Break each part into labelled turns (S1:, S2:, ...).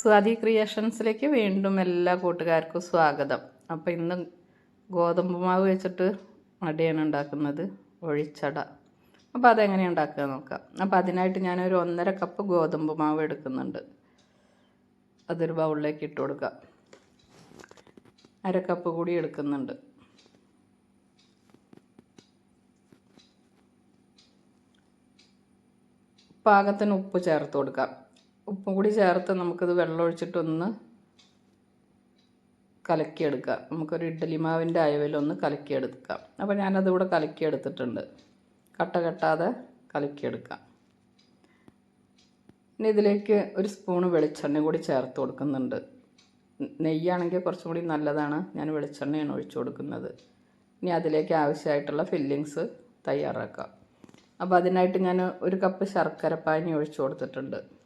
S1: സ്വാതി ക്രിയേഷൻസിലേക്ക് വീണ്ടും എല്ലാ കൂട്ടുകാർക്കും സ്വാഗതം. അപ്പോൾ ഇന്ന് ഗോതമ്പ് മാവ് വെച്ചിട്ട് അടയാണ് ഉണ്ടാക്കുന്നത് ഒഴിച്ചട. അപ്പോൾ അതെങ്ങനെ ഉണ്ടാക്കുക നോക്കാം. അപ്പോൾ അതിനായിട്ട് ഞാനൊരു ഒന്നര കപ്പ് ഗോതമ്പ് മാവ് എടുക്കുന്നുണ്ട്. അതൊരു ബൗളിലേക്ക് ഇട്ട് കൊടുക്കാം. അര കപ്പ് കൂടി എടുക്കുന്നുണ്ട്. പാകത്തിന് ഉപ്പ് ചേർത്ത് കൊടുക്കാം. ഉപ്പും കൂടി ചേർത്ത് നമുക്കിത് വെള്ളമൊഴിച്ചിട്ടൊന്ന് കലക്കിയെടുക്കാം. നമുക്കൊരു ഇഡ്ഡലി മാവിന്റെ അയവിലൊന്ന് കലക്കിയെടുക്കാം. അപ്പോൾ ഞാനതിവിടെ കലക്കിയെടുത്തിട്ടുണ്ട്. കട്ട കെട്ടാതെ കലക്കിയെടുക്കാം. ഇനി ഇതിലേക്ക് ഒരു സ്പൂണ് വെളിച്ചെണ്ണ കൂടി ചേർത്ത് കൊടുക്കുന്നുണ്ട്. നെയ്യാണെങ്കിൽ കുറച്ചും കൂടി നല്ലതാണ്. ഞാൻ വെളിച്ചെണ്ണയാണ് ഒഴിച്ചു കൊടുക്കുന്നത്. ഇനി അതിലേക്ക് ആവശ്യമായിട്ടുള്ള ഫില്ലിങ്സ് തയ്യാറാക്കാം. അപ്പോൾ അതിനായിട്ട് ഞാൻ ഒരു കപ്പ് ശർക്കര പാനി ഒഴിച്ചു കൊടുത്തിട്ടുണ്ട്.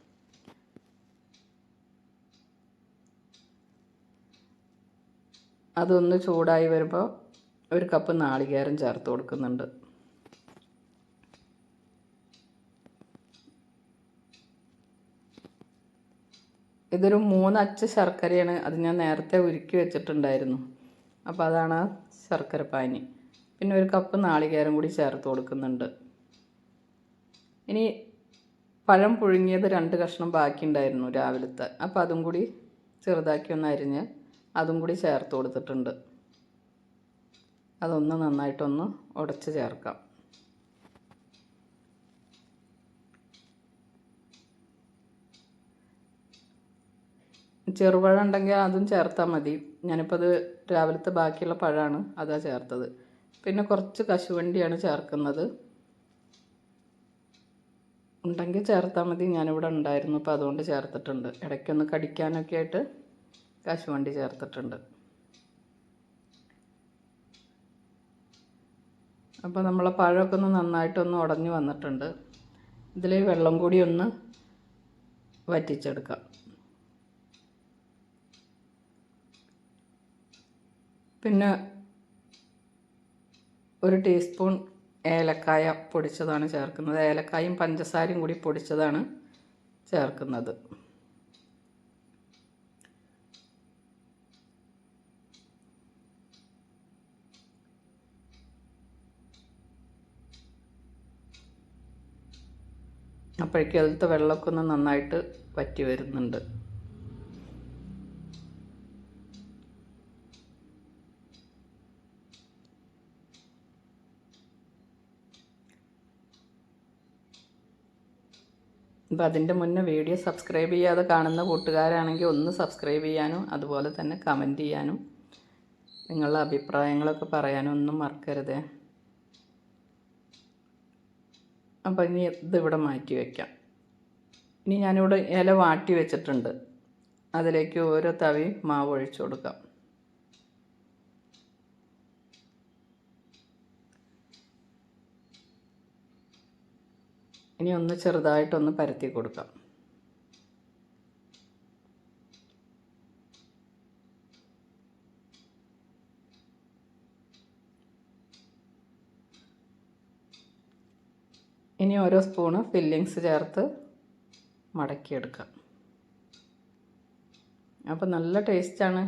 S1: അതൊന്ന് ചൂടായി വരുമ്പോൾ ഒരു കപ്പ് നാളികേരം ചേർത്ത് കൊടുക്കുന്നുണ്ട്. ഇതൊരു മൂന്നച്ച ശർക്കരയാണ് അത് ഞാൻ നേരത്തെ ഉരുക്കി വെച്ചിട്ടുണ്ടായിരുന്നു. അപ്പോൾ അതാണ് ശർക്കര പാനി. പിന്നെ ഒരു കപ്പ് നാളികേരം കൂടി ചേർത്ത് കൊടുക്കുന്നുണ്ട്. ഇനി പഴം പുഴുങ്ങിയത് രണ്ട് കഷ്ണം ബാക്കിയുണ്ടായിരുന്നു രാവിലത്തെ. അപ്പോൾ അതും കൂടി ചെറുതാക്കി ഒന്ന് അരിഞ്ഞ് അതും കൂടി ചേർത്ത് കൊടുത്തിട്ടുണ്ട്. അതൊന്ന് നന്നായിട്ടൊന്ന് ഉടച്ച് ചേർക്കാം. ചെറുപഴം ഉണ്ടെങ്കിൽ അതും ചേർത്താൽ മതി. ഞാനിപ്പോൾ അത് രാവിലത്തെ ബാക്കിയുള്ള പഴമാണ് അതാ ചേർത്തത്. പിന്നെ കുറച്ച് കശുവണ്ടിയാണ് ചേർക്കുന്നത്. ഉണ്ടെങ്കിൽ ചേർത്താൽ മതി. ഞാനിവിടെ ഉണ്ടായിരുന്നു അപ്പോൾ അതുകൊണ്ട് ചേർത്തിട്ടുണ്ട്. ഇടയ്ക്കൊന്ന് കടിക്കാനൊക്കെ ആയിട്ട് കശുവണ്ടി ചേർത്തിട്ടുണ്ട്. അപ്പോൾ നമ്മളെ പഴമൊക്കെ ഒന്ന് നന്നായിട്ടൊന്ന് ഉടഞ്ഞു വന്നിട്ടുണ്ട്. ഇതിൽ വെള്ളം കൂടി ഒന്ന് വറ്റിച്ചെടുക്കാം. പിന്നെ ഒരു ടീസ്പൂൺ ഏലക്കായ പൊടിച്ചതാണ് ചേർക്കുന്നത്. ഏലക്കായും പഞ്ചസാരയും കൂടി പൊടിച്ചതാണ് ചേർക്കുന്നത്. അപ്പോഴേക്കും അതിലത്തെ വെള്ളമൊക്കെ ഒന്ന് നന്നായിട്ട് വറ്റി വരുന്നുണ്ട്. അപ്പോൾ അതിന്റെ മുന്നേ വീഡിയോ സബ്സ്ക്രൈബ് ചെയ്യാതെ കാണുന്ന കൂട്ടുകാരാണെങ്കിൽ ഒന്ന് സബ്സ്ക്രൈബ് ചെയ്യാനും അതുപോലെ തന്നെ കമന്റ് ചെയ്യാനും നിങ്ങളുടെ അഭിപ്രായങ്ങളൊക്കെ പറയാനും ഒന്നും മറക്കരുതേ. അപ്പോൾ ഇനി ഇതിവിടെ മാറ്റി വയ്ക്കാം ഇനി ഞാനിവിടെ ഇല വാട്ടി വെച്ചിട്ടുണ്ട്. അതിലേക്ക് ഓരോ തവി മാവ് ഒഴിച്ചു കൊടുക്കാം. ഇനി ഒന്ന് ചെറുതായിട്ടൊന്ന് പരത്തി കൊടുക്കാം. ഇനി ഓരോ സ്പൂണ് ഫില്ലിങ്സ് ചേർത്ത് മടക്കിയെടുക്കാം. അപ്പോൾ നല്ല ടേസ്റ്റാണ്.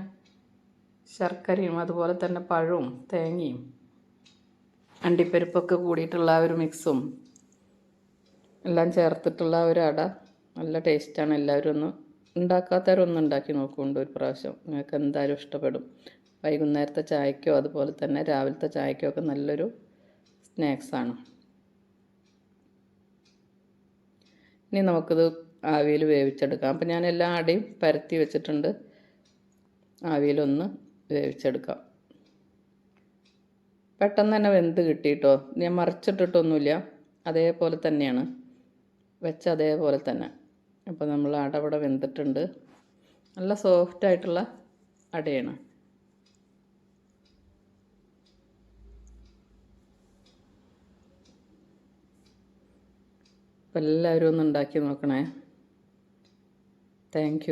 S1: ശർക്കരയും അതുപോലെ തന്നെ പഴവും തേങ്ങയും അണ്ടിപ്പരിപ്പൊക്കെ കൂടിയിട്ടുള്ള ഒരു മിക്സും എല്ലാം ചേർത്തിട്ടുള്ള ഒരു അട നല്ല ടേസ്റ്റാണ്. എല്ലാവരും ഒന്ന് ഉണ്ടാക്കാത്തവരൊന്നും ഉണ്ടാക്കി നോക്കുന്നുണ്ട് ഒരു പ്രാവശ്യം. നിങ്ങൾക്ക് എന്തായാലും ഇഷ്ടപ്പെടും. വൈകുന്നേരത്തെ ചായക്കോ അതുപോലെ തന്നെ രാവിലത്തെ ചായക്കോ ഒക്കെ നല്ലൊരു സ്നാക്സാണ്. ഇനി നമുക്കിത് ആവിയിൽ വേവിച്ചെടുക്കാം. അപ്പം ഞാൻ എല്ലാ അടയും പരത്തി വെച്ചിട്ടുണ്ട്. ആവിയിലൊന്ന് വേവിച്ചെടുക്കാം. പെട്ടെന്ന് തന്നെ വെന്ത് കിട്ടിയിട്ടോ? ഞാൻ മറിച്ചിട്ടിട്ടൊന്നുമില്ല. അതേപോലെ തന്നെയാണ്. വെച്ച അതേപോലെ തന്നെ. അപ്പോൾ നമ്മൾ അട ഇവിടെ വെന്തിട്ടുണ്ട്. നല്ല സോഫ്റ്റ് ആയിട്ടുള്ള അടയാണ്. അപ്പോൾ എല്ലാവരും ഒന്ന് ഉണ്ടാക്കി നോക്കണേ. താങ്ക്